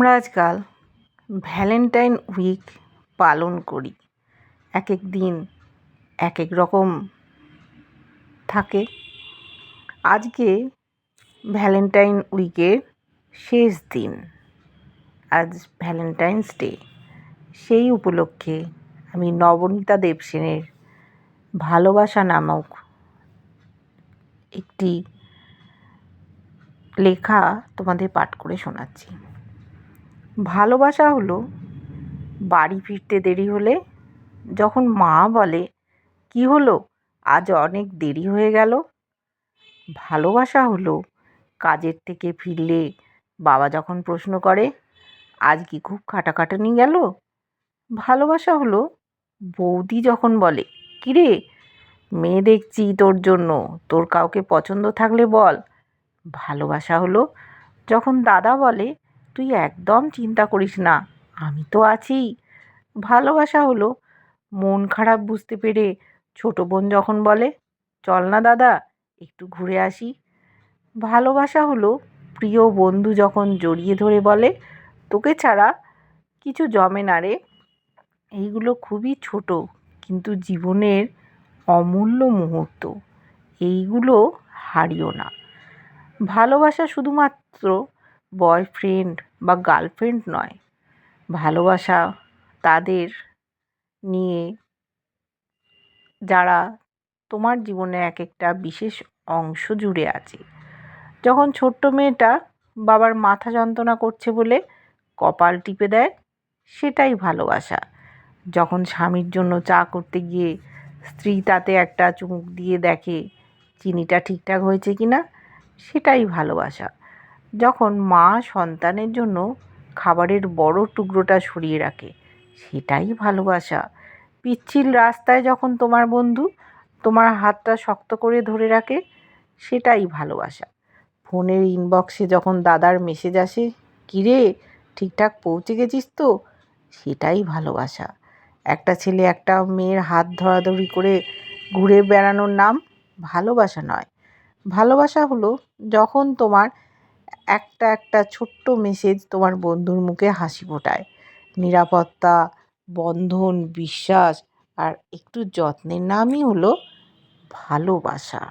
আমরা আজকাল Valentine week পালন করি। এক এক দিন এক এক রকম থাকে। আজকে ভ্যালেন্টাইন উইকের শেষ দিন। আজ ভ্যালেন্টাইন্স ডে। সেই উপলক্ষে আমি নবনীতা দেবসেনের ভালোবাসা নামক একটি লেখা তোমাদের পাঠ করে শোনাচ্ছি। ভালোবাসা হলো বাড়ি ফিরতে দেরি হলে যখন মা বলে, কী হলো? আজ অনেক দেরি হয়ে গেল। ভালোবাসা হলো কাজের থেকে ফিরলে বাবা যখন প্রশ্ন করে, আজ কি খুব খাটাখাটনি গেল? ভালোবাসা হলো বৌদি যখন বলে, কিরে, মেয়ে দেখছি তোর জন্য, তোর কাউকে পছন্দ থাকলে বল। ভালোবাসা হলো যখন দাদা বলে তুই একদম চিন্তা করিস না, আমি তো আছি। ভালোবাসা হলো মন খারাপ বুঝতে পেরে ছোটো বোন যখন বলে, চল না দাদা, একটু ঘুরে আসি। ভালোবাসা হলো প্রিয় বন্ধু যখন জড়িয়ে ধরে বলে, তোকে ছাড়া কিছু জমে না রে। এইগুলো খুবই ছোট, কিন্তু জীবনের অমূল্য মুহূর্ত, এইগুলো হারিও না। ভালোবাসা শুধুমাত্র বয়ফ্রেন্ড বা গার্লফ্রেন্ড নয়। ভালোবাসা তাদের নিয়ে যারা তোমার জীবনে এক একটা বিশেষ অংশ জুড়ে আছে। যখন ছোট্ট মেয়েটা বাবার মাথা যন্ত্রণা করছে বলে কপাল টিপে দেয়, সেটাই ভালোবাসা। যখন স্বামীর জন্য চা করতে গিয়ে স্ত্রী তাতে একটা চুমুক দিয়ে দেখে, চিনিটা ঠিকঠাক হয়েছে কি না সেটাই ভালোবাসা। যখন মা সন্তানের জন্য খাবারের বড় টুকরোটা সরিয়ে রাখে, সেটাই ভালোবাসা। পিচ্ছিল রাস্তায় যখন তোমার বন্ধু তোমার হাতটা শক্ত করে ধরে রাখে, সেটাই ভালোবাসা। ফোনের ইনবক্সে যখন দাদার মেসেজ আসে, কিরে, ঠিকঠাক পৌঁছে গেছিস তো? সেটাই ভালোবাসা। একটা ছেলে একটা মেয়ের হাত ধরাধরি করে ঘুরে বেড়ানোর নাম ভালোবাসা নয়। ভালোবাসা হলো যখন তোমার একটা একটা ছোট্ট মেসেজ তোমার বন্ধুর মুখে হাসি ফোটায়। নিরাপত্তা, বন্ধন, বিশ্বাস আর একটু যত্নের নামই হলো ভালোবাসা।